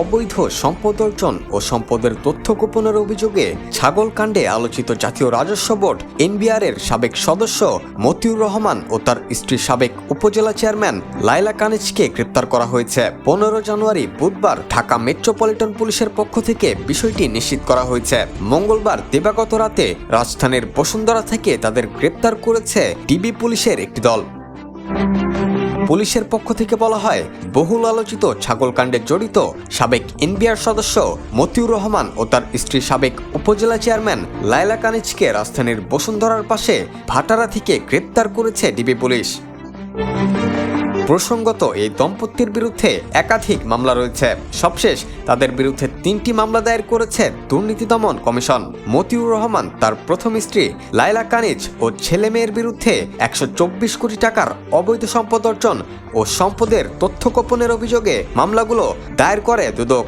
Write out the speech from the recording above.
অবৈধ সম্পদ অর্জন ও সম্পদের তথ্য গোপনের অভিযোগে ছাগল কাণ্ডে আলোচিত জাতীয় রাজস্ব বোর্ড এনবিআর এর সাবেক সদস্য মতিউর রহমান ও তার স্ত্রী সাবেক উপজেলা চেয়ারম্যান লাইলা কানিজকে গ্রেপ্তার করা হয়েছে। পনেরো জানুয়ারি বুধবার ঢাকা মেট্রোপলিটন পুলিশের পক্ষ থেকে বিষয়টি নিশ্চিত করা হয়েছে। মঙ্গলবার দিবাগত রাতে রাজধানীর বসুন্ধরা থেকে তাদের গ্রেপ্তার করেছে ডিবি পুলিশের একটি দল। পুলিশের পক্ষ থেকে বলা হয়, বহুল আলোচিত ছাগলকাণ্ডে জড়িত সাবেক এনবিআর সদস্য মতিউর রহমান ও তার স্ত্রী সাবেক উপজেলা চেয়ারম্যান লায়লা কানিজকে রাজধানীর বসুন্ধরার পাশে ভাটারা থেকে গ্রেপ্তার করেছে ডিবি পুলিশ। প্রসঙ্গত, এই দম্পতির বিরুদ্ধে একাধিক মামলা রয়েছে। সবশেষ, তাদের বিরুদ্ধে তিনটি মামলা দায়ের করেছে দুর্নীতি দমন কমিশন। মতিউর রহমান, তার প্রথম স্ত্রী লাইলা কানিজ ও ছেলে মেয়ের বিরুদ্ধে একশো চব্বিশ কোটি টাকার অবৈধ সম্পদ অর্জন ও সম্পদের তথ্য গোপনের অভিযোগে মামলাগুলো দায়ের করে দুদক।